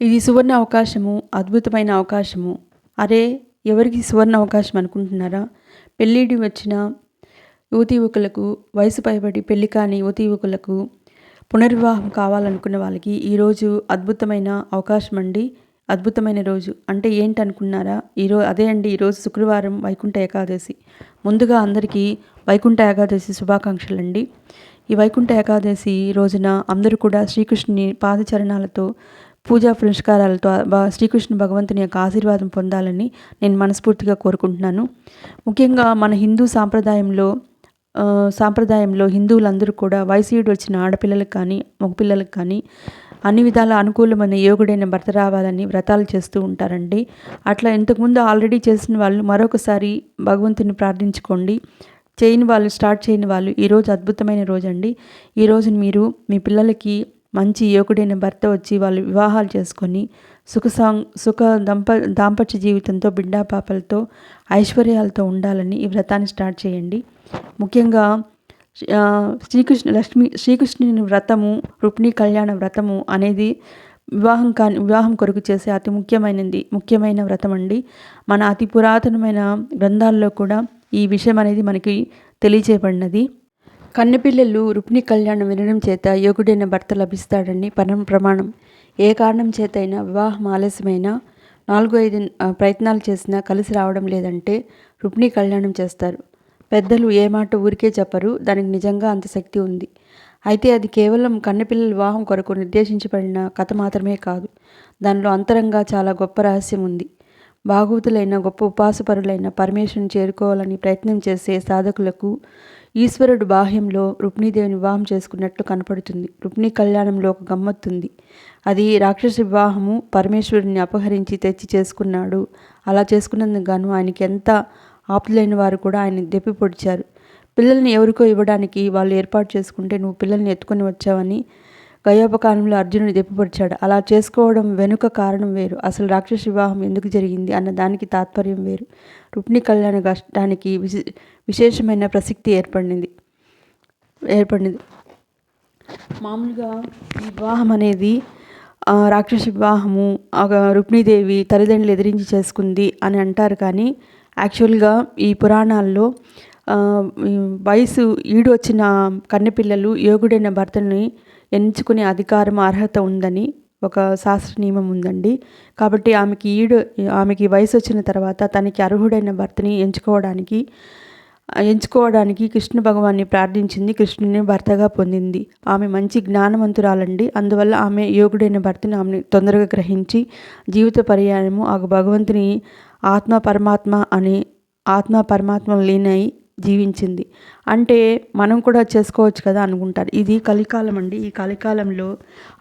ఇది సువర్ణ అవకాశము అద్భుతమైన అవకాశము. అరే ఎవరికి సువర్ణ అవకాశం అనుకుంటున్నారా? పెళ్ళిడి వచ్చిన యువతి యువకులకు వయసు పైబడి పెళ్ళి కాని యువతి యువకులకు పునర్వివాహం కావాలనుకున్న వాళ్ళకి ఈరోజు అద్భుతమైన అవకాశం అండి. అద్భుతమైన రోజు. అంటే ఏంటి అనుకున్నారా? ఈరోజు అదే అండి ఈరోజు శుక్రవారం వైకుంఠ ఏకాదశి. ముందుగా అందరికీ వైకుంఠ ఏకాదశి శుభాకాంక్షలు అండి ఈ వైకుంఠ ఏకాదశి రోజున అందరూ కూడా శ్రీకృష్ణుని పాదచరణాలతో పూజా పురస్కారాలతో శ్రీకృష్ణ భగవంతుని యొక్క ఆశీర్వాదం పొందాలని నేను మనస్ఫూర్తిగా కోరుకుంటున్నాను. ముఖ్యంగా మన హిందూ సాంప్రదాయంలో సాంప్రదాయంలో హిందువులందరూ కూడా వయసీయుడు వచ్చిన ఆడపిల్లలకు కానీ మగపిల్లలకు కానీ అన్ని విధాల అనుకూలమైన యోగుడైన భర్త రావాలని వ్రతాలు చేస్తూ ఉంటారండి. అట్లా ఇంతకుముందు ఆల్రెడీ చేసిన వాళ్ళు మరొకసారి భగవంతుని ప్రార్థించుకోండి. చేయని వాళ్ళు స్టార్ట్ చేయని వాళ్ళు ఈరోజు అద్భుతమైన రోజు అండి ఈ రోజుని మీరు మీ పిల్లలకి మంచి యువకుడైన భర్త వచ్చి వాళ్ళు వివాహాలు చేసుకొని సుఖ సుఖ దంప దాంపత్య జీవితంతో బిడ్డా పాపలతో ఐశ్వర్యాలతో ఉండాలని ఈ వ్రతాన్ని స్టార్ట్ చేయండి. ముఖ్యంగా శ్రీకృష్ణ లక్ష్మి శ్రీకృష్ణుని వ్రతము రుక్మిణి కళ్యాణ వ్రతము అనేది వివాహం కాని వివాహం కొరకు చేసే అతి ముఖ్యమైనది ముఖ్యమైన వ్రతం అండి. మన అతి పురాతనమైన గ్రంథాల్లో కూడా ఈ విషయం అనేది మనకి తెలియచేయబడినది. కన్నెపిల్లలు రుక్మిణి కళ్యాణం వినడం చేత యోగుడైన భర్త లభిస్తాడని పరం ప్రమాణం. ఏ కారణం చేతైనా వివాహం ఆలస్యమైనా నాలుగు ఐదు ప్రయత్నాలు చేసినా కలిసి రావడం లేదంటే రుక్మిణి కళ్యాణం చేస్తారు. పెద్దలు ఏ మాట ఊరికే చెప్పరు దానికి నిజంగా అంత శక్తి ఉంది. అయితే అది కేవలం కన్నెపిల్లల వివాహం కొరకు నిర్దేశించబడిన కథ మాత్రమే కాదు. దానిలో అంతరంగా చాలా గొప్ప రహస్యం ఉంది. భాగవతులైన గొప్ప ఉపాసపరులైన పరమేశ్వరుని చేరుకోవాలని ప్రయత్నం చేసే సాధకులకు ఈశ్వరుడు బాహ్యంలో రుక్మిణీదేవిని వివాహం చేసుకున్నట్లు కనపడుతుంది. రుక్మిణి కళ్యాణంలో ఒక గమ్మత్తుంది. అది రాక్షస వివాహము పరమేశ్వరుని అపహరించి తెచ్చి చేసుకున్నాడు. అలా చేసుకున్నందుకు గాను ఆయనకి ఎంత ఆపులైన వారు కూడా ఆయన దెప్పి పొడిచారు. పిల్లల్ని ఎవరికో ఇవ్వడానికి వాళ్ళు ఏర్పాటు చేసుకుంటే నువ్వు పిల్లల్ని ఎత్తుకొని వచ్చావని గయోపకాలంలో అర్జునుడు దెప్పిపరిచాడు అలా చేసుకోవడం వెనుక కారణం వేరు. అసలు రాక్షస వివాహం ఎందుకు జరిగింది అన్న దానికి తాత్పర్యం వేరు. రుక్ని కళ్యాణ కష్టానికి విశే విశేషమైన ప్రసక్తి ఏర్పడింది. ఏర్పడింది. మామూలుగా ఈ వివాహం అనేది రాక్షస వివాహము రుక్మిదేవి రుక్మిణీదేవి తల్లిదండ్రులు ఎదిరించి చేసుకుంది అని అంటారు కానీ యాక్చువల్గా ఈ పురాణాల్లో వయసు ఈడు వచ్చిన కన్నెపిల్లలు యోగుడైన భర్తని ఎంచుకునే అధికారం అర్హత ఉందని ఒక శాస్త్ర నియమం ఉందండి. కాబట్టి ఆమెకి ఈడు ఆమెకి వయసు వచ్చిన తర్వాత తనకి అర్హుడైన భర్తని ఎంచుకోవడానికి ఎంచుకోవడానికి కృష్ణ భగవాన్ని ప్రార్థించింది. కృష్ణుని భర్తగా పొందింది. ఆమె మంచి జ్ఞానవంతురాలండి. అందువల్ల ఆమె యోగుడైన భర్తని ఆమె తొందరగా గ్రహించి జీవిత పర్యాయము ఆ భగవంతుని ఆత్మ పరమాత్మ అని ఆత్మ పరమాత్మ లీనై జీవించింది. అంటే మనం కూడా చేసుకోవచ్చు కదా అనుకుంటారు. ఇది కలికాలం అండి. ఈ కలికాలంలో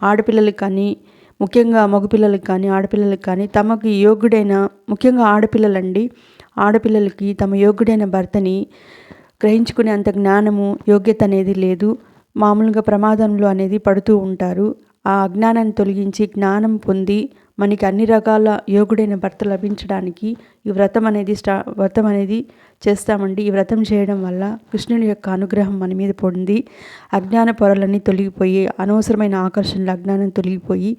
ఆడపిల్లలకి కానీ ముఖ్యంగా మగపిల్లలకి కానీ ఆడపిల్లలకి కానీ తమకి యోగ్యుడైన ముఖ్యంగా ఆడపిల్లలండి. ఆడపిల్లలకి తమ యోగ్యుడైన భర్తని గ్రహించుకునే అంత జ్ఞానము యోగ్యత అనేది లేదు. మామూలుగా ప్రమాదంలో అనేది పడుతూ ఉంటారు. ఆ అజ్ఞానాన్ని తొలగించి జ్ఞానం పొంది మనకి అన్ని రకాల యోగుడైన భర్త లభించడానికి ఈ వ్రతం అనేది స్టా వ్రతం అనేది చేస్తామండి. ఈ వ్రతం చేయడం వల్ల కృష్ణుని యొక్క అనుగ్రహం మన మీద పొంది అజ్ఞాన పొరలన్నీ తొలగిపోయి అనవసరమైన ఆకర్షణలు అజ్ఞానం తొలగిపోయి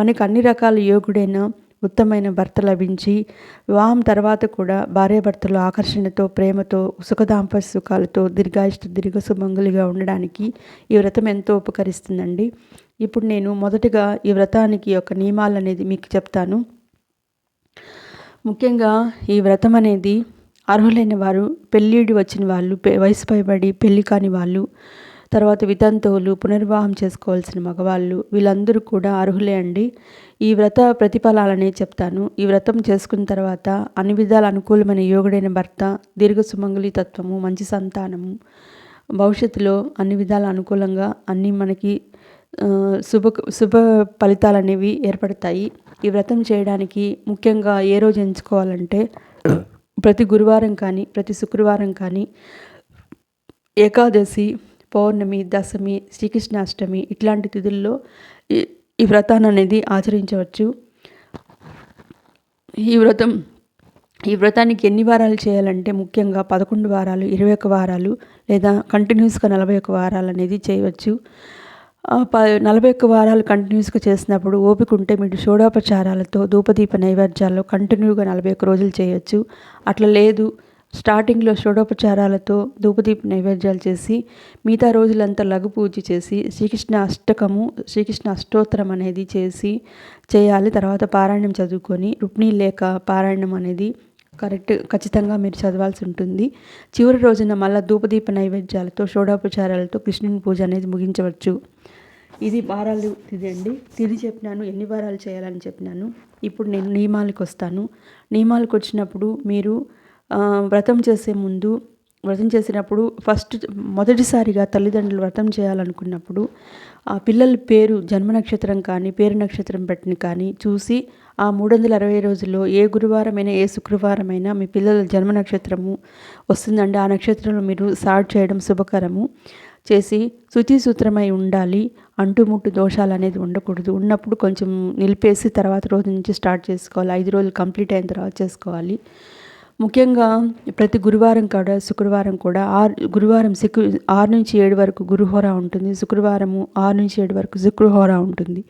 మనకి అన్ని రకాల యోగుడైన ఉత్తమైన భర్త లభించి వివాహం తర్వాత కూడా భార్యాభర్తలు ఆకర్షణతో ప్రేమతో సుఖదాంపత్య సుఖాలతో దీర్ఘాయుష్ట దీర్ఘ సుమంగులుగా ఉండడానికి ఈ వ్రతం ఎంతో ఉపకరిస్తుందండి. ఇప్పుడు నేను మొదటగా ఈ వ్రతానికి యొక్క నియమాలు అనేది మీకు చెప్తాను. ముఖ్యంగా ఈ వ్రతం అనేది అర్హులైన వారు పెళ్ళిడి వచ్చిన వాళ్ళు వయసు పైబడి పెళ్ళి కాని వాళ్ళు తర్వాత వితంతువులు పునర్వివాహం చేసుకోవాల్సిన మగవాళ్ళు వీళ్ళందరూ కూడా అర్హులే అండి. ఈ వ్రత ప్రతిఫలాలనే చెప్తాను. ఈ వ్రతం చేసుకున్న తర్వాత అన్ని విధాల అనుకూలమైన యోగుడైన భర్త దీర్ఘ సుమంగళి తత్వము మంచి సంతానము భవిష్యత్తులో అన్ని విధాల అనుకూలంగా అన్నీ మనకి శుభ శుభ ఫలితాలు అనేవి ఏర్పడతాయి. ఈ వ్రతం చేయడానికి ముఖ్యంగా ఏ రోజు ఎంచుకోవాలంటే ప్రతి గురువారం కానీ ప్రతి శుక్రవారం కానీ ఏకాదశి పౌర్ణమి దశమి శ్రీకృష్ణాష్టమి ఇట్లాంటి తిథుల్లో ఈ ఈ వ్రతాన్ని అనేది ఆచరించవచ్చు. ఈ వ్రతం ఈ వ్రతానికి ఎన్ని వారాలు చేయాలంటే ముఖ్యంగా పదకొండు వారాలు ఇరవై ఒక వారాలు లేదా కంటిన్యూస్గా నలభై ఒక వారాలు అనేది చేయవచ్చు. ప నలభై ఒక్క వారాలు కంటిన్యూస్గా చేసినప్పుడు ఓపిక ఉంటే మీరు షోడోపచారాలతో ధూపదీప నైవేద్యాల్లో కంటిన్యూగా నలభై ఒక్క రోజులు చేయొచ్చు అట్లా లేదు స్టార్టింగ్లో షోడోపచారాలతో ధూపదీప నైవేద్యాలు చేసి మిగతా రోజులంతా లఘు పూజ చేసి శ్రీకృష్ణ అష్టకము శ్రీకృష్ణ అష్టోత్తరం అనేది చేసి చేయాలి. తర్వాత పారాయణం చదువుకొని రుక్మిణి లేఖ పారాయణం అనేది కరెక్ట్ ఖచ్చితంగా మీరు చదవాల్సి ఉంటుంది. చివరి రోజున మళ్ళా ధూపదీప నైవేద్యాలతో షోడోపచారాలతో కృష్ణుని పూజ అనేది ముగించవచ్చు. ఇది వారాలు తిది అండి తిది చెప్పినాను ఎన్ని వారాలు చేయాలని చెప్పినాను. ఇప్పుడు నేను నియమాలకు వస్తాను. నియమాలకు వచ్చినప్పుడు మీరు వ్రతం చేసే ముందు వ్రతం చేసినప్పుడు ఫస్ట్ మొదటిసారిగా తల్లిదండ్రులు వ్రతం చేయాలనుకున్నప్పుడు ఆ పిల్లల పేరు జన్మ నక్షత్రం కానీ పేరు నక్షత్రం పెట్టిన కానీ చూసి ఆ మూడు వందల అరవై రోజుల్లో ఏ గురువారమైనా ఏ శుక్రవారమైనా మీ పిల్లల జన్మ నక్షత్రము వస్తుందండి ఆ నక్షత్రంలో మీరు స్టార్ట్ చేయడం శుభకరము. చేసి శుచి సూత్రమై ఉండాలి అంటుముట్టు దోషాలు అనేది ఉండకూడదు. ఉన్నప్పుడు కొంచెం నిలిపేసి తర్వాత రోజు నుంచి స్టార్ట్ చేసుకోవాలి. ఐదు రోజులు కంప్లీట్ అయిన తర్వాత చేసుకోవాలి. ముఖ్యంగా ప్రతి గురువారం కూడా శుక్రవారం కూడా ఆరు గురువారం శుక్ర ఆరు నుంచి ఏడు వరకు గురుహోర ఉంటుంది. శుక్రవారము ఆరు నుంచి ఏడు వరకు శుక్రహోర ఉంటుంది.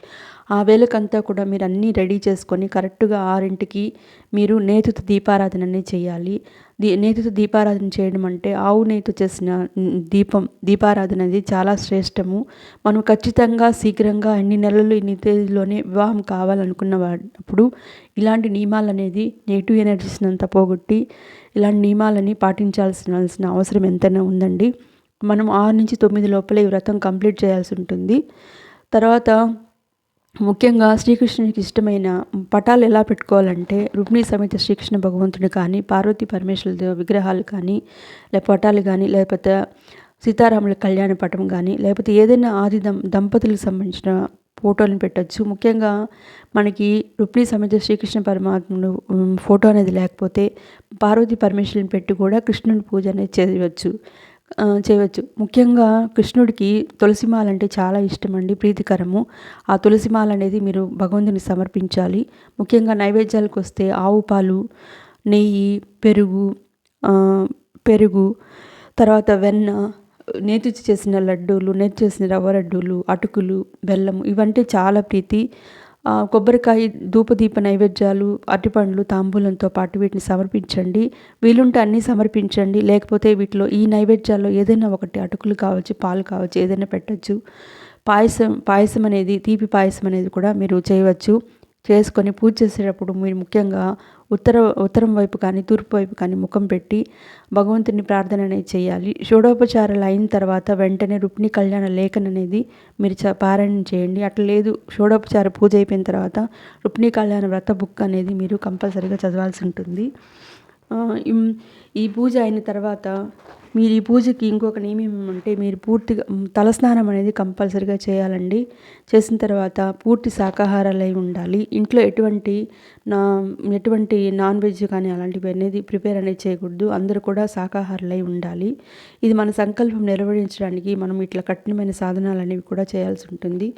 ఆ వేళకంతా కూడా మీరు అన్నీ రెడీ చేసుకొని కరెక్ట్గా ఆరింటికి మీరు నేతితో దీపారాధన చేయాలి. దీ నేతితో దీపారాధన చేయడం అంటే ఆవు నేతితో చేసిన దీపం దీపారాధన అనేది చాలా శ్రేష్టము. మనం ఖచ్చితంగా శీఘ్రంగా ఎన్ని నెలలు ఇన్ని తేదీలోనే వివాహం కావాలనుకున్న వాడు ఇలాంటి నియమాలు అనేది నెగిటివ్ ఎనర్జీస్ని అంతా పోగొట్టి ఇలాంటి నియమాలని పాటించాల్సిన అవసరం ఎంతైనా ఉందండి. మనం ఆరు నుంచి తొమ్మిది లోపల ఈ వ్రతం కంప్లీట్ చేయాల్సి ఉంటుంది. తర్వాత ముఖ్యంగా శ్రీకృష్ణునికి ఇష్టమైన పటాలు ఎలా పెట్టుకోవాలంటే రుక్మిణి సమేత శ్రీకృష్ణ భగవంతుడు కానీ పార్వతీ పరమేశ్వరుల విగ్రహాలు కానీ లేకపోతే పటాలు కానీ లేకపోతే సీతారాముల కళ్యాణ పటం కానీ లేకపోతే ఏదైనా ఆది దం దంపతులకు సంబంధించిన ఫోటోలను పెట్టచ్చు. ముఖ్యంగా మనకి రుక్మిణి సమేత శ్రీకృష్ణ పరమాత్ముడు ఫోటో అనేది లేకపోతే పార్వతీ పరమేశ్వరుని పెట్టి కూడా కృష్ణుని పూజ అనేది చేయవచ్చు. చేయవచ్చు. ముఖ్యంగా కృష్ణుడికి తులసిమాల అంటే చాలా ఇష్టం అండి ప్రీతికరము. ఆ తులసిమాల అనేది మీరు భగవంతుని సమర్పించాలి. ముఖ్యంగా నైవేద్యాలకు వస్తే ఆవు పాలు నెయ్యి పెరుగు పెరుగు తర్వాత వెన్న నేతి చేసిన లడ్డూలు నేతి చేసిన రవ్వ లడ్డూలు అటుకులు బెల్లము ఇవంటే చాలా ప్రీతి. కొబ్బరికాయ ధూపదీప నైవేద్యాలు అరటిపండ్లు తాంబూలంతో పాటు వీటిని సమర్పించండి. వీలుంటే అన్నీ సమర్పించండి. లేకపోతే వీటిలో ఈ నైవేద్యాల్లో ఏదైనా ఒకటి అటుకులు కావచ్చు పాలు కావచ్చు ఏదైనా పెట్టచ్చు. పాయసం పాయసం అనేది తీపి పాయసం అనేది కూడా మీరు చేయవచ్చు. చేసుకొని పూజ చేసేటప్పుడు మీరు ముఖ్యంగా ఉత్తర ఉత్తరం వైపు కానీ తూర్పు వైపు కానీ ముఖం పెట్టి భగవంతుని ప్రార్థన అనేది చేయాలి. షోడోపచారాలు అయిన తర్వాత వెంటనే రుక్మిణి కళ్యాణ లేఖన అనేది మీరు చ పారాయణం చేయండి. అట్లా లేదు షోడోపచార పూజ అయిపోయిన తర్వాత రుక్మిణి కళ్యాణ వ్రత బుక్ అనేది మీరు కంపల్సరీగా చదవాల్సి ఉంటుంది. ఈ పూజ అయిన తర్వాత మీరు ఈ పూజకి ఇంకొక నియమం ఏమంటే మీరు పూర్తిగా తలస్నానం అనేది కంపల్సరీగా చేయాలండి. చేసిన తర్వాత పూర్తి శాకాహారాలై ఉండాలి. ఇంట్లో ఎటువంటి నా ఎటువంటి నాన్ వెజ్ కానీ అలాంటివి అనేది ప్రిపేర్ అనేది చేయకూడదు. అందరూ కూడా శాకాహారులై ఉండాలి. ఇది మన సంకల్పం నెరవేర్చడానికి మనం ఇట్లా కఠినమైన సాధనాలు అనేవి కూడా చేయాల్సి ఉంటుంది.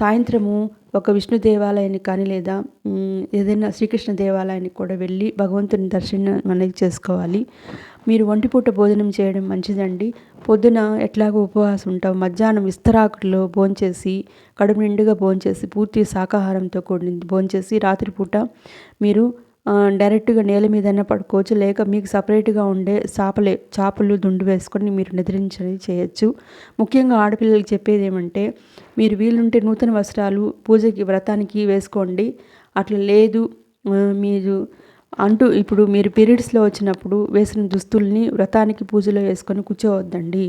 సాయంత్రము ఒక విష్ణు దేవాలయానికి కానీ లేదా ఏదైనా శ్రీకృష్ణ దేవాలయానికి కూడా వెళ్ళి భగవంతుని దర్శనం అనేది చేసుకోవాలి. మీరు ఒంటిపూట భోజనం చేయడం మంచిదండి. పొద్దున ఎట్లాగో ఉపవాసం ఉంటాం మధ్యాహ్నం విస్తరాకుల్లో భోంచేసి కడుపు నిండుగా భోంచేసి పూర్తి శాకాహారంతో కూడిన భోంచేసి రాత్రిపూట మీరు డైరెక్ట్గా నేల మీదైనా పడుకోవచ్చు. లేక మీకు సపరేట్గా ఉండే చాపలే చేపలు దుండు వేసుకొని మీరు నిద్రించని చేయొచ్చు. ముఖ్యంగా ఆడపిల్లలకు చెప్పేది ఏమంటే మీరు వీలుంటే నూతన వస్త్రాలు పూజకి వ్రతానికి వేసుకోండి. అట్లా లేదు మీరు అంటూ ఇప్పుడు మీరు పీరియడ్స్లో వచ్చినప్పుడు వేసిన దుస్తుల్ని వ్రతానికి పూజలో వేసుకొని కూర్చోవద్దండి.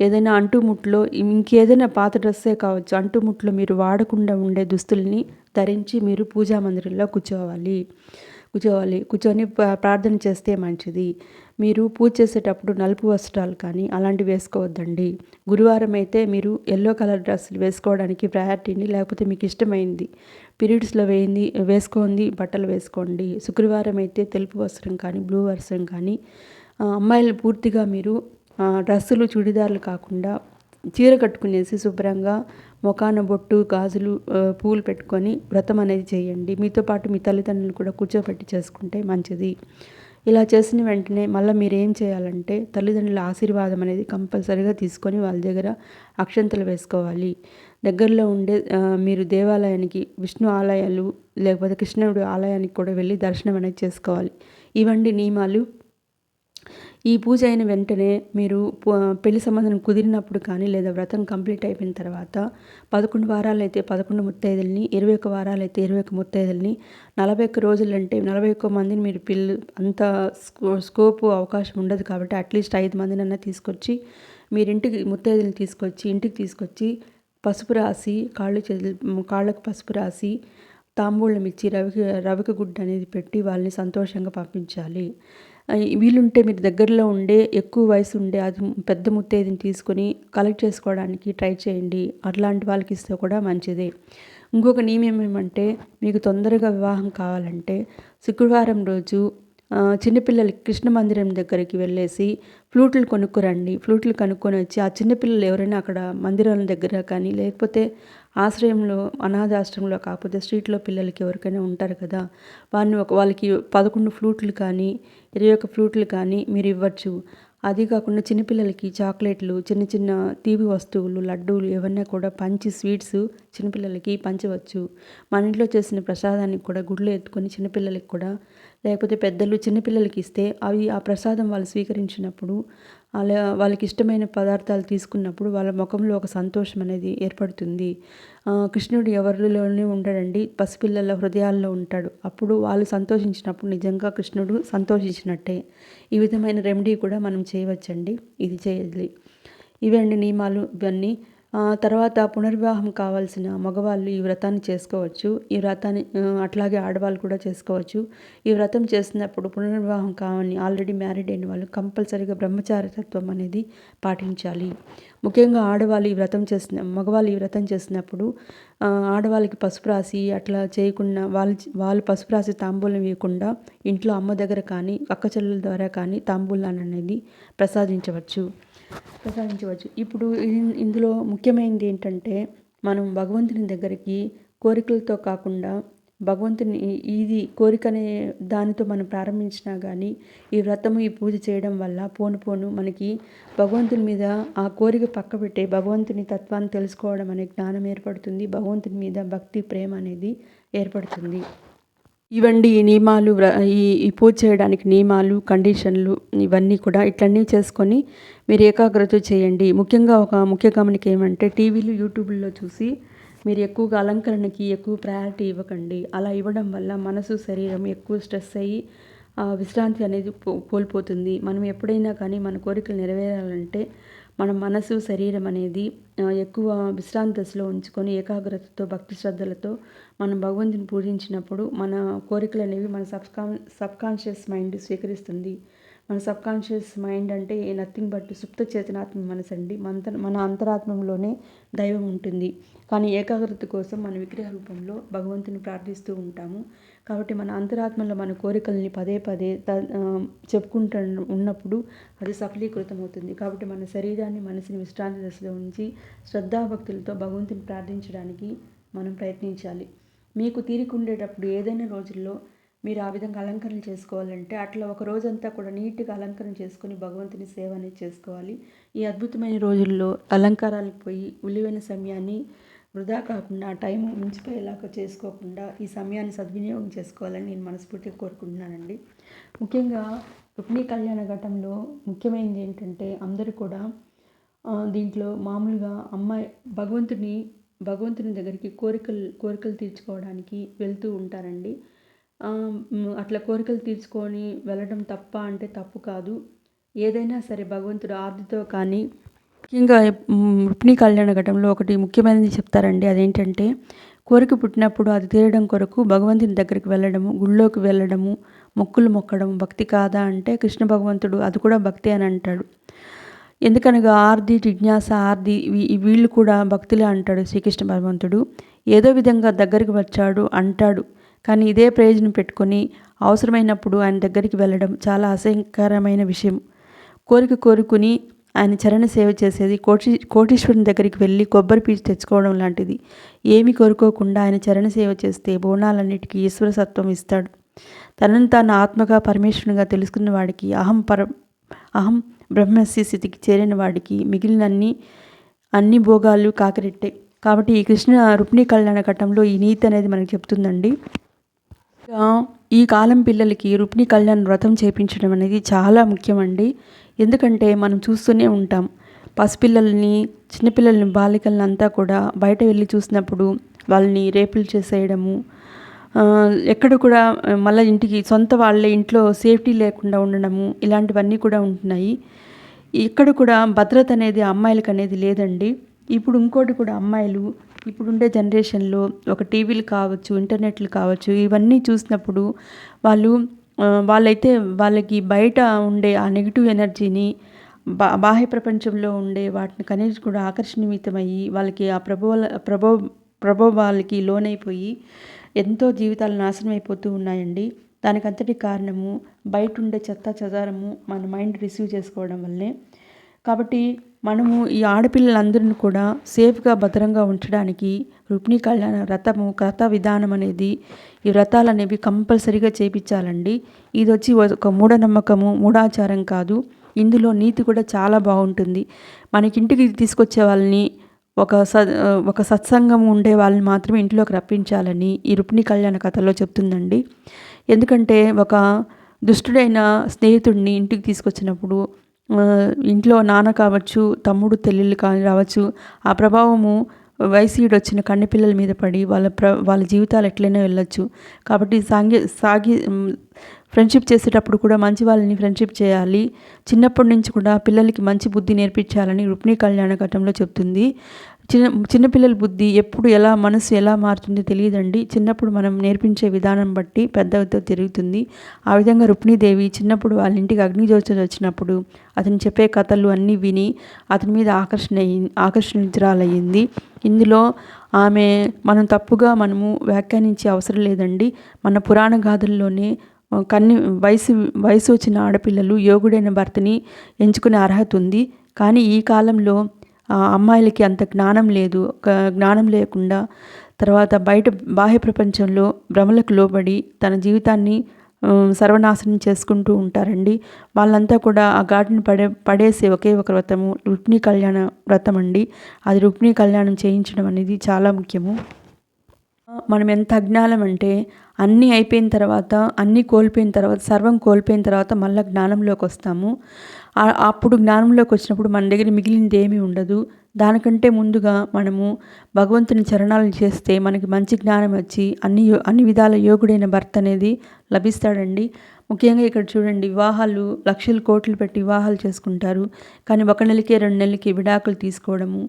ఏదైనా అంటుముట్లో ఇంకేదైనా పాత డ్రెస్సే కావచ్చు అంటుముట్లో మీరు వాడకుండా ఉండే దుస్తుల్ని ధరించి మీరు పూజా మందిరంలో కూర్చోవాలి. కూర్చోవాలి కూర్చొని ప్రార్థన చేస్తే మంచిది. మీరు పూజ చేసేటప్పుడు నలుపు వస్త్రాలు కానీ అలాంటివి వేసుకోవద్దండి. గురువారం అయితే మీరు ఎల్లో కలర్ డ్రెస్సులు వేసుకోవడానికి ప్రయారిటీని లేకపోతే మీకు ఇష్టమైంది. పీరియడ్స్లో వేయింది వేసుకోండి బట్టలు వేసుకోండి. శుక్రవారం అయితే తెలుపు వస్త్రం కానీ బ్లూ వస్త్రం కానీ అమ్మాయిలు పూర్తిగా మీరు డ్రెస్సులు చుడిదార్లు కాకుండా చీర కట్టుకునేసి శుభ్రంగా మొకాన బొట్టు గాజులు పూలు పెట్టుకొని వ్రతం అనేది చేయండి. మీతో పాటు మీ తల్లిదండ్రులు కూడా కూర్చోబెట్టి చేసుకుంటే మంచిది. ఇలా చేసిన వెంటనే మళ్ళీ మీరు ఏం చేయాలంటే తల్లిదండ్రుల ఆశీర్వాదం అనేది కంపల్సరీగా తీసుకొని వాళ్ళ దగ్గర అక్షంతలు వేసుకోవాలి. దగ్గరలో ఉండే మీరు దేవాలయానికి విష్ణు ఆలయాలు లేకపోతే కృష్ణుడి ఆలయానికి కూడా వెళ్ళి దర్శనం అనేది చేసుకోవాలి. ఇవండి నియమాలు. ఈ పూజ అయిన వెంటనే మీరు పెళ్ళి సంబంధం కుదిరినప్పుడు కానీ లేదా వ్రతం కంప్లీట్ అయిపోయిన తర్వాత పదకొండు వారాలు అయితే పదకొండు ముత్తైదుల్ని ఇరవై ఒక్క వారాలు అయితే ఇరవై ఒక్క ముత్తైదుల్ని నలభై ఒక్క రోజులు అంటే నలభై ఒక్క మందిని మీరు పిల్లు అంత స్కోపు అవకాశం ఉండదు కాబట్టి అట్లీస్ట్ ఐదు మందినన్నా తీసుకొచ్చి మీరు ఇంటికి తీసుకొచ్చి ఇంటికి తీసుకొచ్చి పసుపు రాసి కాళ్ళు చేతులు కాళ్ళకు పసుపు రాసి తాంబూలం ఇచ్చి రవికి రవిక గుడ్డ అనేది పెట్టి వాళ్ళని సంతోషంగా పంపించాలి. వీలుంటే మీరు దగ్గరలో ఉండే ఎక్కువ వయసు ఉండే అది పెద్ద ముత్తైదుని తీసుకొని కలెక్ట్ చేసుకోవడానికి ట్రై చేయండి. అట్లాంటి వాళ్ళకి ఇస్తే కూడా మంచిదే. ఇంకొక నియమం ఏమంటే మీకు తొందరగా వివాహం కావాలంటే శుక్రవారం రోజు చిన్నపిల్లలు చిన్నపిల్లలకి కృష్ణ మందిరం దగ్గరికి వెళ్ళేసి ఫ్లూట్లు కొనుక్కురండి. ఫ్లూట్లు కనుక్కొని వచ్చి ఆ చిన్నపిల్లలు ఎవరైనా అక్కడ మందిరాల దగ్గర కానీ లేకపోతే ఆశ్రయంలో అనాథాశ్రమంలో కాకపోతే స్ట్రీట్లో పిల్లలకి ఎవరికైనా ఉంటారు కదా వారిని ఒక వాళ్ళకి పదకొండు ఫ్లూట్లు కానీ ఇరవై ఒక ఫ్లూట్లు కానీ మీరు ఇవ్వచ్చు. అది కాకుండా చిన్నపిల్లలకి చాక్లెట్లు చిన్న చిన్న తీపి వస్తువులు లడ్డూలు ఏవన్నా కూడా పంచి స్వీట్స్ చిన్నపిల్లలకి పంచవచ్చు. మన ఇంట్లో చేసిన ప్రసాదానికి కూడా గుడ్లు ఎత్తుకొని చిన్నపిల్లలకి కూడా లేకపోతే పెద్దలు చిన్నపిల్లలకి ఇస్తే అవి ఆ ప్రసాదం వాళ్ళు స్వీకరించినప్పుడు అలా వాళ్ళకి ఇష్టమైన పదార్థాలు తీసుకున్నప్పుడు వాళ్ళ ముఖంలో ఒక సంతోషం అనేది ఏర్పడుతుంది. కృష్ణుడు ఎవరిలోనే ఉండడండి పసిపిల్లల హృదయాల్లో ఉంటాడు. అప్పుడు వాళ్ళు సంతోషించినప్పుడు నిజంగా కృష్ణుడు సంతోషించినట్టే. ఈ విధమైన రెమెడీ కూడా మనం చేయవచ్చండి. ఇది చేయాలి. ఇవండి నియమాలు ఇవన్నీ తర్వాత పునర్వివాహం కావాల్సిన మగవాళ్ళు ఈ వ్రతాన్ని చేసుకోవచ్చు. ఈ వ్రతాన్ని అట్లాగే ఆడవాళ్ళు కూడా చేసుకోవచ్చు. ఈ వ్రతం చేసినప్పుడు పునర్వివాహం కావాలని ఆల్రెడీ మ్యారీడ్ అయిన వాళ్ళు కంపల్సరీగా బ్రహ్మచారితత్వం అనేది పాటించాలి. ముఖ్యంగా ఆడవాళ్ళు ఈ వ్రతం చేసిన మగవాళ్ళు ఈ వ్రతం చేసినప్పుడు ఆడవాళ్ళకి పసుపు రాసి అట్లా చేయకుండా వాళ్ళు వాళ్ళు పసుపు రాసి తాంబూలం ఇవ్వకుండా ఇంట్లో అమ్మ దగ్గర కానీ అక్క చెల్లెల ద్వారా కానీ తాంబూలాన్ని అనేది ప్రసాదించవచ్చు. ప్రసాదించవచ్చు. ఇప్పుడు ఇందులో ముఖ్యమైనది ఏంటంటే మనం భగవంతుని దగ్గరికి కోరికలతో కాకుండా భగవంతుని ఇది కోరిక అనే దానితో మనం ప్రారంభించినా కానీ ఈ వ్రతము ఈ పూజ చేయడం వల్ల పోను పోను మనకి భగవంతుని మీద ఆ కోరిక పక్క పెట్టే భగవంతుని తత్వాన్ని తెలుసుకోవడం అనే జ్ఞానం ఏర్పడుతుంది. భగవంతుని మీద భక్తి ప్రేమ అనేది ఏర్పడుతుంది. ఇవండి ఈ నియమాలు ఈ ఈ పూజ చేయడానికి నియమాలు కండిషన్లు ఇవన్నీ కూడా ఇట్లన్నీ చేసుకొని మీరు ఏకాగ్రత చేయండి. ముఖ్యంగా ఒక ముఖ్య గమనిక ఏమంటే టీవీలు యూట్యూబ్లో చూసి మీరు ఎక్కువగా అలంకరణకి ఎక్కువ ప్రయారిటీ ఇవ్వకండి. అలా ఇవ్వడం వల్ల మనసు శరీరం ఎక్కువ స్ట్రెస్ అయ్యి విశ్రాంతి అనేది పో- కోల్పోతుంది. మనం ఎప్పుడైనా కానీ మన కోరికలు నెరవేరాలంటే మన మనసు శరీరం అనేది ఎక్కువ విశ్రాంతి దశలో ఉంచుకొని ఏకాగ్రతతో భక్తి శ్రద్ధలతో మనం భగవంతుని పూజించినప్పుడు మన కోరికలు అనేవి మన సబ్కాన్ సబ్కాన్షియస్ మైండ్ స్వీకరిస్తుంది. మన సబ్కాన్షియస్ మైండ్ అంటే నథింగ్ బట్ సుప్త చేతనాత్మ మనసు అండి. మన మన అంతరాత్మంలోనే దైవం ఉంటుంది. కానీ ఏకాగ్రత కోసం మన విగ్రహ రూపంలో భగవంతుని ప్రార్థిస్తూ ఉంటాము. కాబట్టి మన అంతరాత్మలో మన కోరికల్ని పదే పదే త చెప్పుకుంటూ ఉన్నప్పుడు అది సఫలీకృతం అవుతుంది కాబట్టి మన శరీరాన్ని మనసుని విశ్రాంతి దశలో ఉంచి శ్రద్ధాభక్తులతో భగవంతుని ప్రార్థించడానికి మనం ప్రయత్నించాలి. మీకు తీరిక ఉండేటప్పుడు ఏదైనా రోజుల్లో మీరు ఆ విధంగా అలంకరణ చేసుకోవాలంటే అట్లా ఒక రోజంతా కూడా నీట్గా అలంకరణ చేసుకొని భగవంతుని సేవ అనేది చేసుకోవాలి. ఈ అద్భుతమైన రోజుల్లో అలంకారాలకు పోయి విలువైన సమయాన్ని వృధా కాకుండా టైం మించిపోయేలాగా చేసుకోకుండా ఈ సమయాన్ని సద్వినియోగం చేసుకోవాలని నేను మనస్ఫూర్తిగా కోరుకుంటున్నానండి. ముఖ్యంగా రుక్మిణీ కళ్యాణ ఘట్టంలో ముఖ్యమైనది ఏంటంటే అందరూ కూడా దీంట్లో మామూలుగా అమ్మాయి భగవంతుని భగవంతుని దగ్గరికి కోరికలు కోరికలు తీర్చుకోవడానికి వెళ్తూ ఉంటారండి. అట్లా కోరికలు తీర్చుకొని వెళ్ళడం తప్ప అంటే తప్పు కాదు. ఏదైనా సరే భగవంతుడు ఆర్తితో కానీ ముఖ్యంగా రుక్మిణి కళ్యాణ ఘటంలో ఒకటి ముఖ్యమైనది చెప్తారండి. అదేంటంటే కోరిక పుట్టినప్పుడు అది తీరడం కొరకు భగవంతుని దగ్గరికి వెళ్ళడము గుళ్ళోకి వెళ్ళడము మొక్కులు మొక్కడం భక్తి కాదా అంటే కృష్ణ భగవంతుడు అది కూడా భక్తి అని అంటాడు. ఎందుకనగా ఆర్ది జిజ్ఞాస ఆర్ది వీళ్ళు కూడా భక్తులే అంటాడు శ్రీకృష్ణ భగవంతుడు. ఏదో విధంగా దగ్గరికి వచ్చాడు అంటాడు. కానీ ఇదే ప్రయోజనం పెట్టుకొని అవసరమైనప్పుడు ఆయన దగ్గరికి వెళ్ళడం చాలా అసహ్యకరమైన విషయం. కోరిక కోరుకుని ఆయన చరణ సేవ చేసేది కోటి కోటీశ్వరుని దగ్గరికి వెళ్ళి కొబ్బరి పీచు తెచ్చుకోవడం లాంటిది. ఏమి కోరుకోకుండా ఆయన చరణ సేవ చేస్తే బోనాలన్నిటికీ ఈశ్వర సత్వం ఇస్తాడు. తనను తాను ఆత్మగా పరమేశ్వరునిగా తెలుసుకున్న వాడికి అహం పర అహం బ్రహ్మస్య స్థితికి చేరిన వాడికి మిగిలిన అన్ని అన్ని భోగాలు కాకరెట్టే. కాబట్టి ఈ కృష్ణ రుక్మిణి కళ్యాణ ఘట్టంలో ఈ నీతి అనేది మనకు చెప్తుందండి. ఈ కాలం పిల్లలకి రుక్మిణి కళ్యాణ వ్రతం చేపించడం అనేది చాలా ముఖ్యమండి. ఎందుకంటే మనం చూస్తూనే ఉంటాం. పసిపిల్లల్ని చిన్నపిల్లల్ని బాలికల్ని అంతా కూడా బయట వెళ్ళి చూసినప్పుడు వాళ్ళని రేపులు చేసేయడము ఎక్కడ కూడా మళ్ళీ ఇంటికి సొంత వాళ్ళే ఇంట్లో సేఫ్టీ లేకుండా ఉండడము ఇలాంటివన్నీ కూడా ఉంటున్నాయి. ఇక్కడ కూడా భద్రత అనేది అమ్మాయిలకు అనేది లేదండి. ఇప్పుడు ఇంకోటి కూడా అమ్మాయిలు ఇప్పుడుండే జనరేషన్లో ఒక టీవీలు కావచ్చు ఇంటర్నెట్లు కావచ్చు ఇవన్నీ చూసినప్పుడు వాళ్ళు వాళ్ళైతే వాళ్ళకి బయట ఉండే ఆ నెగిటివ్ ఎనర్జీని బా బాహ్య ప్రపంచంలో ఉండే వాటిని కనీసం కూడా ఆకర్షణీయమయ్యి వాళ్ళకి ఆ ప్రభావ ప్రభో ప్రభావాలకి లోనైపోయి ఎంతో జీవితాలు నాశనం అయిపోతూ ఉన్నాయండి. దానికంతటి కారణము బయట ఉండే చెత్త చెదారము మన మైండ్ రిసీవ్ చేసుకోవడం వల్లే కాబట్టి మనము ఈ ఆడపిల్లలందరిని కూడా సేఫ్గా భద్రంగా ఉంచడానికి రుక్మిణి కళ్యాణ వ్రతము వ్రత విధానం అనేది ఈ వ్రతాలు అనేవి కంపల్సరీగా చేపించాలండి. ఇది వచ్చి ఒక మూఢనమ్మకము మూఢాచారం కాదు. ఇందులో నీతి కూడా చాలా బాగుంటుంది. మనకింటికి తీసుకొచ్చే వాళ్ళని ఒక స ఒక సత్సంగం ఉండే వాళ్ళని మాత్రమే ఇంట్లోకి రప్పించాలని ఈ రుక్మిణి కళ్యాణ కథలో చెప్తుందండి. ఎందుకంటే ఒక దుష్టుడైన స్నేహితుడిని ఇంటికి తీసుకొచ్చినప్పుడు ఇంట్లో నాన్న కావచ్చు తమ్ముడు చెల్లెళ్ళు కానీ రావచ్చు ఆ ప్రభావము వయసీయుడు వచ్చిన కన్నెపిల్లల మీద పడి వాళ్ళ ప్ర వాళ్ళ జీవితాలు ఎట్లయినా వెళ్ళొచ్చు. కాబట్టి సాంగి సాగి ఫ్రెండ్షిప్ చేసేటప్పుడు కూడా మంచి వాళ్ళని ఫ్రెండ్షిప్ చేయాలి. చిన్నప్పటి నుంచి కూడా పిల్లలకి మంచి బుద్ధి నేర్పించాలని రుక్మిణి కళ్యాణ ఘట్టంలో చెప్తుంది. చిన్న చిన్నపిల్లల బుద్ధి ఎప్పుడు ఎలా మనసు ఎలా మారుతుందో తెలియదండి. చిన్నప్పుడు మనం నేర్పించే విధానం బట్టి పెద్దతో తిరుగుతుంది. ఆ విధంగా రుక్మిణీదేవి చిన్నప్పుడు వాళ్ళ ఇంటికి అగ్నిజ్యోతులు వచ్చినప్పుడు అతను చెప్పే కథలు అన్నీ విని అతని మీద ఆకర్షణ అయ్యి ఆకర్షించరాలయ్యింది ఇందులో ఆమె మనం తప్పుగా మనము వ్యాఖ్యానించే అవసరం లేదండి. మన పురాణ గాథల్లోనే కన్ని వయసు వయసు వచ్చిన ఆడపిల్లలు యోగుడైన భర్తని ఎంచుకునే అర్హత ఉంది. కానీ ఈ కాలంలో అమ్మాయిలకి అంత జ్ఞానం లేదు. ఒక జ్ఞానం లేకుండా తర్వాత బయట బాహ్య ప్రపంచంలో భ్రమలకు లోబడి తన జీవితాన్ని సర్వనాశనం చేసుకుంటూ ఉంటారండి. వాళ్ళంతా కూడా ఆ ఘాటుని పడే పడేసే ఒకే ఒక వ్రతము రుక్మిణి కళ్యాణ వ్రతం అండి. అది రుక్మిణి కళ్యాణం చేయించడం అనేది చాలా ముఖ్యము. మనం ఎంత అజ్ఞానం అంటే అన్నీ అయిపోయిన తర్వాత అన్నీ కోల్పోయిన తర్వాత సర్వం కోల్పోయిన తర్వాత మళ్ళీ జ్ఞానంలోకి వస్తాము. అప్పుడు జ్ఞానంలోకి వచ్చినప్పుడు మన దగ్గర మిగిలింది ఏమీ ఉండదు. దానికంటే ముందుగా మనము భగవంతుని చరణాలను చేస్తే మనకి మంచి జ్ఞానం వచ్చి అన్ని అన్ని విధాల యోగుడైన భర్త అనేది లభిస్తాడండి. ముఖ్యంగా ఇక్కడ చూడండి వివాహాలు లక్షలు కోట్లు పెట్టి వివాహాలు చేసుకుంటారు. కానీ ఒక నెలకి రెండు నెలలకి విడాకులు తీసుకోవడము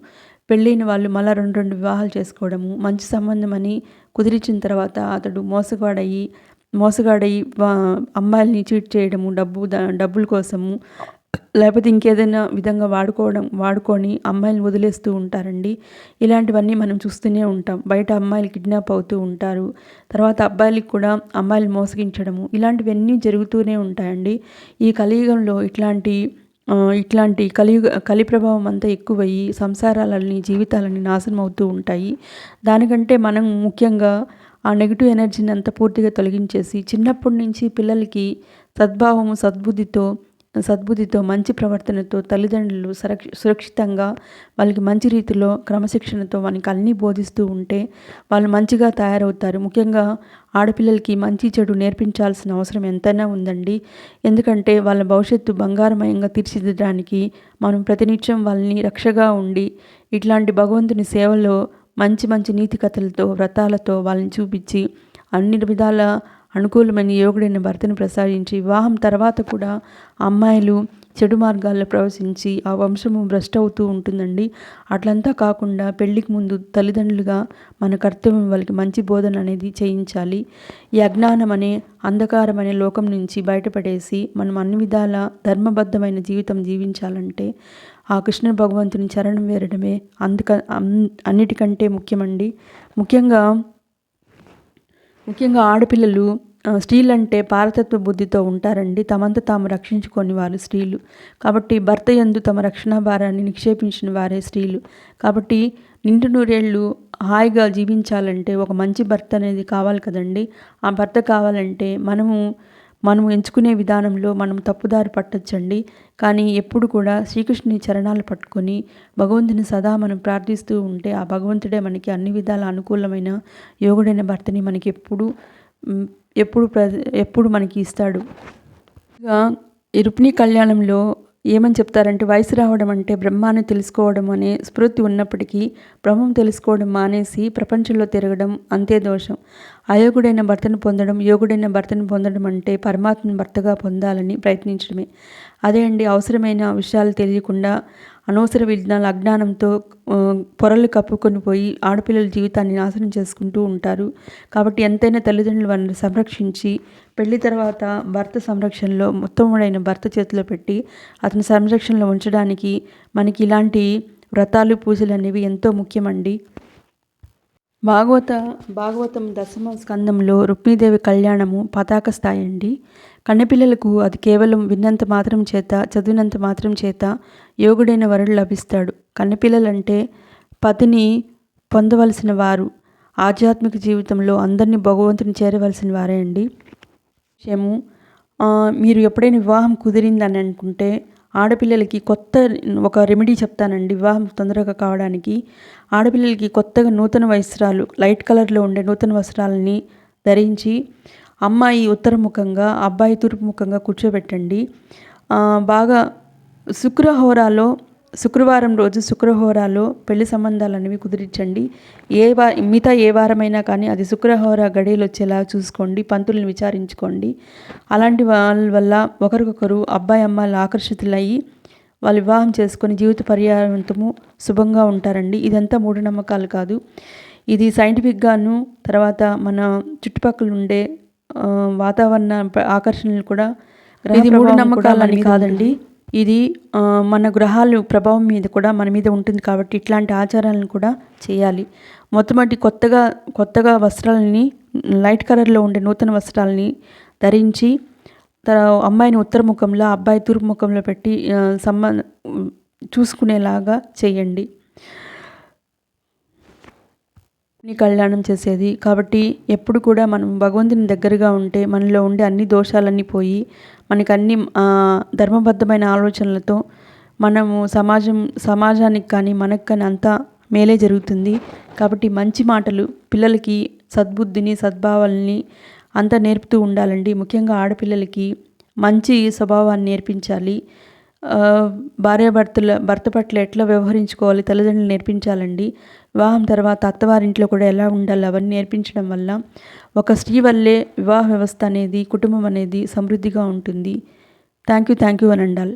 పెళ్ళైన వాళ్ళు మళ్ళీ రెండు రెండు వివాహాలు చేసుకోవడము మంచి సంబంధం అని కుదిరించిన తర్వాత అతడు మోసగాడయ్యి మోసగాడై అమ్మాయిల్ని చీట్ చేయడము డబ్బు డబ్బుల కోసము లేకపోతే ఇంకేదైనా విధంగా వాడుకోవడం వాడుకొని అమ్మాయిలను వదిలేస్తూ ఉంటారండి. ఇలాంటివన్నీ మనం చూస్తూనే ఉంటాం. బయట అమ్మాయిలు కిడ్నాప్ అవుతూ ఉంటారు. తర్వాత అబ్బాయిలకి కూడా అమ్మాయిలు మోసగించడము ఇలాంటివన్నీ జరుగుతూనే ఉంటాయండి. ఈ కలియుగంలో ఇట్లాంటి ఇట్లాంటి కలియుగ కలి ప్రభావం అంతా ఎక్కువయ్యి సంసారాలని జీవితాలని నాశనం అవుతూ ఉంటాయి. దానికంటే మనం ముఖ్యంగా ఆ నెగిటివ్ ఎనర్జీని అంతా పూర్తిగా తొలగించేసి చిన్నప్పటి నుంచి పిల్లలకి సద్భావము సద్బుద్ధితో సద్బుద్ధితో మంచి ప్రవర్తనతో తల్లిదండ్రులు సురక్ష సురక్షితంగా వాళ్ళకి మంచి రీతిలో క్రమశిక్షణతో వాళ్ళకి అన్నీ బోధిస్తూ ఉంటే వాళ్ళు మంచిగా తయారవుతారు. ముఖ్యంగా ఆడపిల్లలకి మంచి చెడు నేర్పించాల్సిన అవసరం ఎంతైనా ఉందండి. ఎందుకంటే వాళ్ళ భవిష్యత్తు బంగారమయంగా తీర్చిదిద్దడానికి మనం ప్రతినిత్యం వాళ్ళని రక్షగా ఉండి ఇట్లాంటి భగవంతుని సేవలో మంచి మంచి నీతి కథలతో వ్రతాలతో వాళ్ళని చూపించి అన్ని విధాల అనుకూలమైన యోగుడైన భర్తను ప్రసాదించి వివాహం తర్వాత కూడా అమ్మాయిలు చెడు మార్గాల్లో ప్రవేశించి ఆ వంశము భ్రష్ట అవుతూ ఉంటుందండి. అట్లంతా కాకుండా పెళ్ళికి ముందు తల్లిదండ్రులుగా మన కర్తవ్యం వాళ్ళకి మంచి బోధన అనేది చేయించాలి. ఈ అజ్ఞానం అనే అంధకారం అనే లోకం నుంచి బయటపడేసి మనం అన్ని విధాల ధర్మబద్ధమైన జీవితం జీవించాలంటే ఆ కృష్ణ భగవంతుని చరణం వేరడమే అందుక అన్నిటికంటే ముఖ్యమండి. ముఖ్యంగా ముఖ్యంగా ఆడపిల్లలు స్త్రీలు అంటే పారతత్వ బుద్ధితో ఉంటారండి. తమంత తాము రక్షించుకొని వారు స్త్రీలు. కాబట్టి భర్త యందు తమ రక్షణ భారాన్ని నిక్షేపించిన వారే స్త్రీలు. కాబట్టి నిండు నూరేళ్ళు హాయిగా జీవించాలంటే ఒక మంచి భర్త అనేది కావాలి కదండి. ఆ భర్త కావాలంటే మనము మనం ఎంచుకునే విధానంలో మనం తప్పుదారి పట్టొచ్చండి. కానీ ఎప్పుడు కూడా శ్రీకృష్ణుని చరణాలు పట్టుకొని భగవంతుని సదా మనం ప్రార్థిస్తూ ఉంటే ఆ భగవంతుడే మనకి అన్ని విధాల అనుకూలమైన యోగుడైన భర్తని మనకి ఎప్పుడు ఎప్పుడు ప్ర ఎప్పుడు మనకి ఇస్తాడు. ఇరుపుని కళ్యాణంలో ఏమని చెప్తారంటే వయసు రావడం అంటే బ్రహ్మాన్ని తెలుసుకోవడం అనే స్ఫూర్తి ఉన్నప్పటికీ బ్రహ్మం తెలుసుకోవడం మానేసి ప్రపంచంలో తిరగడం అంతే దోషం. అయోగుడైన భర్తను పొందడం యోగుడైన భర్తను పొందడం అంటే పరమాత్మను భర్తగా పొందాలని ప్రయత్నించడమే. అదే అండి అవసరమైన విషయాలు తెలియకుండా అనవసర విజ్ఞాన అజ్ఞానంతో పొరలు కప్పుకొని పోయి ఆడపిల్లల జీవితాన్ని నాశనం చేసుకుంటూ ఉంటారు. కాబట్టి ఎంతైనా తల్లిదండ్రులు వారిని సంరక్షించి పెళ్ళి తర్వాత భర్త సంరక్షణలో మొత్తముడైన భర్త చేతిలో పెట్టి అతని సంరక్షణలో ఉంచడానికి మనకి ఇలాంటి వ్రతాలు పూజలు అనేవి ఎంతో ముఖ్యమండి. భాగవత భాగవతం దశమ స్కందంలో రుక్మిదేవి కళ్యాణము పతాక స్థాయి అండి. కన్నెపిల్లలకు అది కేవలం విన్నంత మాత్రం చేత చదివినంత మాత్రం చేత యోగుడైన వరుడు లభిస్తాడు. కన్నెపిల్లలంటే పతిని పొందవలసిన వారు ఆధ్యాత్మిక జీవితంలో అందరినీ భగవంతుని చేరవలసిన వారే అండి. విషయము మీరు ఎప్పుడైనా వివాహం కుదిరిందని అనుకుంటే ఆడపిల్లలకి కొత్త ఒక రెమెడీ చెప్తానండి. వివాహం తొందరగా కావడానికి ఆడపిల్లలకి కొత్తగా నూతన వస్త్రాలు లైట్ కలర్లో ఉండే నూతన వస్త్రాలని ధరించి అమ్మాయి ఉత్తరముఖంగా అబ్బాయి తూర్పుముఖంగా కూర్చోబెట్టండి. బాగా శుక్రహోరాలో శుక్రవారం రోజు శుక్రహోరాలో పెళ్ళి సంబంధాలు అనేవి కుదిరించండి. ఏ వా మిగతా ఏ వారమైనా కానీ అది శుక్రహోర గడియలు వచ్చేలా చూసుకోండి పంతులను విచారించుకోండి. అలాంటి వాళ్ళ వల్ల ఒకరికొకరు అబ్బాయి అమ్మాయిలు ఆకర్షితులయ్యి వాళ్ళు వివాహం చేసుకొని జీవిత పర్యావంతము శుభంగా ఉంటారండి. ఇదంతా మూఢనమ్మకాలు కాదు. ఇది సైంటిఫిక్గాను తర్వాత మన చుట్టుపక్కల ఉండే వాతావరణ ఆకర్షణలు కూడా ఇది మూఢనమ్మకాలని కాదండి. ఇది మన గ్రహాలు ప్రభావం మీద కూడా మన మీద ఉంటుంది కాబట్టి ఇట్లాంటి ఆచారాలను కూడా చేయాలి. మొట్టమొదటి కొత్తగా కొత్తగా వస్త్రాలని లైట్ కలర్లో ఉండే నూతన వస్త్రాలని ధరించి తన అమ్మాయిని ఉత్తర ముఖంలో అబ్బాయి తూర్పు ముఖంలో పెట్టి ఆ, సంబంధ చూసుకునేలాగా చేయండి. ని కళ్యాణం చేసేది. కాబట్టి ఎప్పుడు కూడా మనం భగవంతుని దగ్గరగా ఉంటే మనలో ఉండే అన్ని దోషాలన్నీ పోయి మనకి అన్ని ధర్మబద్ధమైన ఆలోచనలతో మనము సమాజం సమాజానికి కానీ మనకు కానీ అంతా మేలే జరుగుతుంది. కాబట్టి మంచి మాటలు పిల్లలకి సద్బుద్ధిని సద్భావాలని అంతా నేర్పుతూ ఉండాలండి. ముఖ్యంగా ఆడపిల్లలకి మంచి స్వభావాన్ని నేర్పించాలి. భార్యాభర్తల భర్త పట్ల ఎట్లా వ్యవహరించుకోవాలి తల్లిదండ్రులు నేర్పించాలండి. వివాహం తర్వాత అత్తవారింట్లో కూడా ఎలా ఉండాలి అవన్నీ నేర్పించడం వల్ల ఒక స్త్రీ వల్లే వివాహ వ్యవస్థ అనేది కుటుంబం అనేది సమృద్ధిగా ఉంటుంది. థ్యాంక్ యూ థ్యాంక్ యూ అని అండాలి